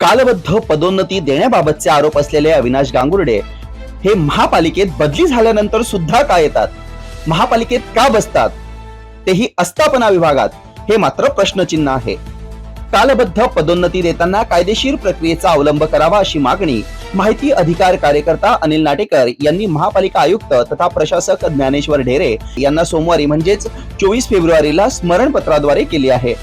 कालबद्ध पदोन्नती देण्याबाबतचे आरोप असलेले अविनाश गांगुर्डे हे महापालिकेत बदली झाल्यानंतर सुद्धा का येतात? महापालिकेत का बसतात? तेही आस्थापना विभागात हे मात्र प्रश्नचिन्ह आहे. कालबद्ध पदोन्नती देताना कायदेशीर प्रक्रियेचा अवलंब करावा अशी मागणी माहिती अधिकार कार्यकर्ता अनिल नाटेकर यांनी महापालिका आयुक्त तथा प्रशासक ज्ञानेश्वर ढेरे यांना सोमवारी म्हणजेच चोवीस फेब्रुवारीला स्मरणपत्राद्वारे केली आहे.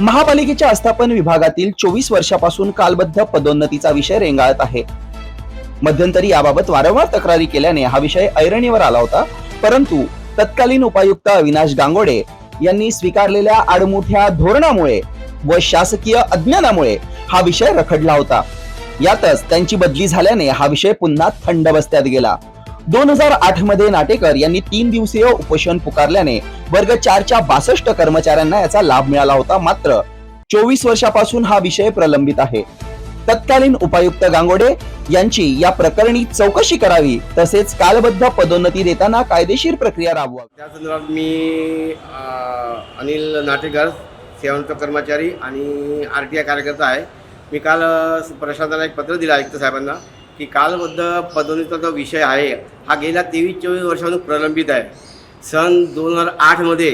महापालिकेच्या आस्थापन विभागातील चोवीस वर्षापासून कालबद्ध पदोन्नतीचा विषय रेंगाळत आहे. मध्यंतरी याबाबत वारंवार तक्रारी केल्याने हा विषय ऐरणीवर आला होता. परंतु तत्कालीन उपायुक्त अविनाश गांगोडे यांनी स्वीकारलेल्या आडमुठ्या धोरणामुळे व शासकीय अज्ञानामुळे हा विषय रखडला होता. यातच त्यांची बदली झाल्याने हा विषय पुन्हा थंड बसत्यात गेला. दोन हजार आठमध्ये नाटेकर यांनी तीन दिवसीय उपोषण पुकारल्याने वर्ग चारच्या बासष्ट कर्मचाऱ्यांना याचा लाभ मिळाला होता मात्र चोवीस वर्षापासून हा विषय प्रलंबित आहे. तत्कालीन उपायुक्त गांगोडे यांची या प्रकरणी चौकशी करावी तसेच कालबद्ध पदोन्नती देताना कायदेशीर प्रक्रिया राबवावी. त्या संदर्भात मी अनिल नाटेकर सेवंत कर्मचारी आणि आर टी आय कार्यकर्ता आहे. मी काल प्रशासनाला एक पत्र दिलं आयुक्त साहेबांना. की कालबद्ध पदोन्नतीचा जो विषय आहे हा गेल्या तेवीस चोवीस वर्षापासून प्रलंबित आहे. सन दोन हजार आठमध्ये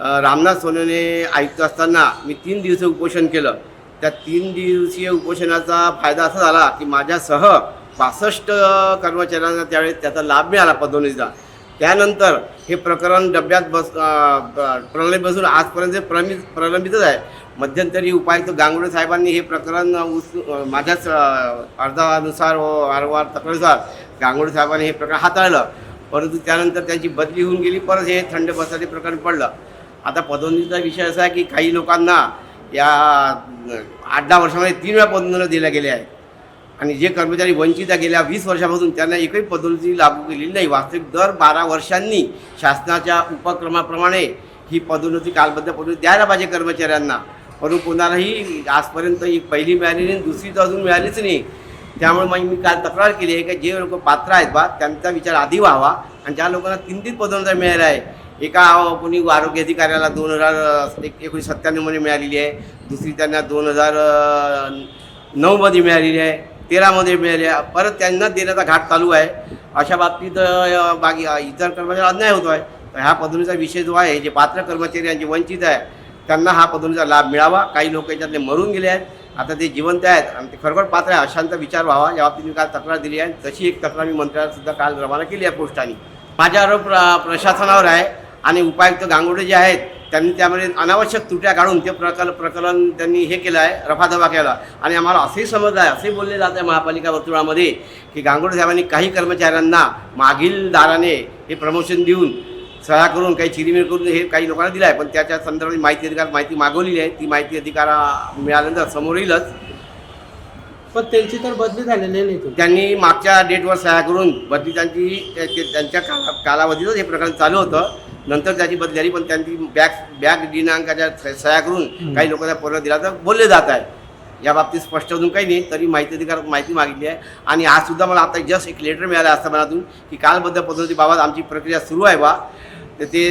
रामनाथ सोनेने आयुक्त असताना मी तीन दिवस उपोषण केलं. त्या तीन दिवसीय उपोषणाचा फायदा असा झाला की माझ्यासह पासष्ट कर्मचाऱ्यांना त्यावेळेस त्याचा लाभ मिळाला पदोन्नतीचा. त्यानंतर हे प्रकरण डब्यात बस प्रलंबित बसून आजपर्यंत प्रलंबित प्रलंबितच आहे. मध्यंतरी उपायुक्त गांगुडे साहेबांनी हे प्रकरण उच माझ्याच अर्जानुसार व वारंवार तक्रारीनुसार गांगुडे साहेबांनी हे प्रकरण हाताळलं. परंतु त्यानंतर त्यांची बदली होऊन गेली परत हे थंड बसाचे प्रकरण पडलं. आता पदोन्नतीचा विषय असा आहे की काही लोकांना या आठ दहा वर्षामध्ये तीन वेळा पदोन्नती दिल्या गेल्या आहेत. आणि जे कर्मचारी वंचित गेल्या वीस वर्षापासून त्यांना एकही पदोन्नती लागू केलेली नाही. वास्तविक दर बारा वर्षांनी शासनाच्या उपक्रमाप्रमाणे ही पदोन्नती कालबद्ध पदोन्नती द्यायला पाहिजे कर्मचाऱ्यांना. परंतु कोणालाही आजपर्यंत ही पहिली मिळाली नाही दुसरी तर अजून मिळालीच नाही. त्यामुळे मग मी काल तक्रार केली आहे की जे लोक पात्र आहेत बा त्यांचा विचार आधी व्हावा आणि ज्या लोकांना तीन तीन पदोन्नत्या मिळाला आहे एका कोणी आरोग्य अधिकाऱ्याला दोन हजार एक एकोणीस सत्त्याण्णवमध्ये मिळालेली आहे दुसरी त्यांना दोन हजार नऊमध्ये मिळालेली आहे तेरामध्ये मिळाली आहे परत त्यांना देण्याचा घाट चालू आहे. अशा बाबतीत बाकी इतर कर्मचारी अन्याय होतो आहे तर ह्या पदवीचा विषय जो आहे जे पात्र कर्मचारी यांचे वंचित आहे त्यांना हा पदवीचा लाभ मिळावा. काही लोक याच्यातले मरून गेले आहेत. आता ते जिवंत आहेत आणि ते खरोखर पात्र आहे अशांचा विचार व्हावा. या बाबतीत मी काल तक्रार दिली आहे. तशी एक तक्रार मी मंत्र्याला सुद्धा काल रवाना केली आहे पोस्टाने. माझा आरोप प्र प्रशासनावर आहे आणि उपायुक्त गांगुडे जे आहेत त्यांनी त्यामध्ये अनावश्यक त्रुट्या काढून ते प्रकल प्रकरण त्यांनी हे केलं आहे रफादफा केला. आणि आम्हाला असंही समजलं आहे असेही बोलले जात आहे महापालिका वर्तुळामध्ये की गांगुडे साहेबांनी काही कर्मचाऱ्यांना मागील दाराने हे प्रमोशन देऊन सह्या करून काही चिरीमिर करून हे काही लोकांना दिलं आहे पण त्याच्या संदर्भात माहिती अधिकार माहिती मागवलेली आहे. ती माहिती अधिकार मिळाल्यानंतर समोर येईलच पण त्यांची तर बदली झालेली नाही त्यांनी मागच्या डेटवर सह्या करून बदली त्यांची त्यांच्या काला कालावधीतच हे प्रकरण चालू होतं. नंतर त्याची बदली झाली पण त्यांनी बॅग बॅग दिनांकाच्या सह्या करून काही लोकांना पूर्ण दिला तर बोलले जात आहे. या बाबतीत स्पष्ट अजून काही नाही तरी माहिती अधिकारात माहिती मागितली आहे. आणि आज सुद्धा मला आता जस्ट एक लेटर मिळालं आस्थापनातून की कालबद्ध पद्धतीबाबत आमची प्रक्रिया सुरू आहे बा. तर ते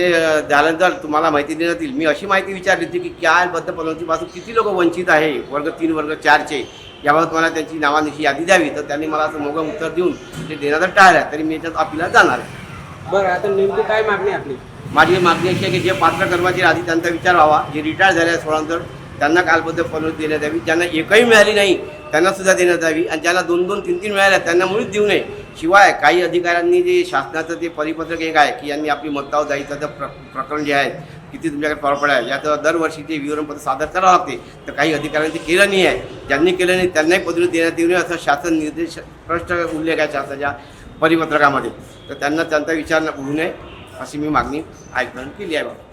झाल्यानंतर तुम्हाला माहिती देण्यात येईल मी अशी माहिती विचारली होती की कालबद्ध पद्धतीपासून किती लोक वंचित आहे? वर्ग तीन वर्ग चारचे. याबाबत मला त्यांची नावानिशी यादी द्यावी. तर त्यांनी मला असं मोगं उत्तर देऊन ते देण्याचं टाळलं तरी मी याच्यात अपिलात जाणार. आहे बरं आता नेमकी काय मागणी आपली? माझी मागणी अशी आहे की जे पात्र कर्मचारी आधी त्यांचा विचार व्हावा जे रिटायर झाले आहेत सोळानंतर त्यांना कालबद्ध पदोन्नती देण्यात यावी. ज्यांना एकही मिळाली नाही त्यांना सुद्धा देण्यात यावी. आणि ज्याला दोन दोन तीन तीन मिळाल्या त्यांना मुळीच देऊ नये. शिवाय काही अधिकाऱ्यांनी जे शासनाचं ते परिपत्रक एक आहे की यांनी आपली मत्ताव जायचं प्र प्रकरण जे आहे किती तुमच्याकडे प्रॉपर्ट आहे याचं दरवर्षी ते विवरणपत्र सादर करावं लागते. तर काही अधिकाऱ्यांनी ते केलं नाही आहे. ज्यांनी केलं नाही त्यांनाही पदवी देण्यात येऊ नये असं शासन निर्देश स्पष्ट उल्लेख आहे शासनाच्या परिपत्रकामध्ये. तर त्यांना त्यांचा विचार होऊ नये अशी मी मागणी आयोजन केली आहे. बाबा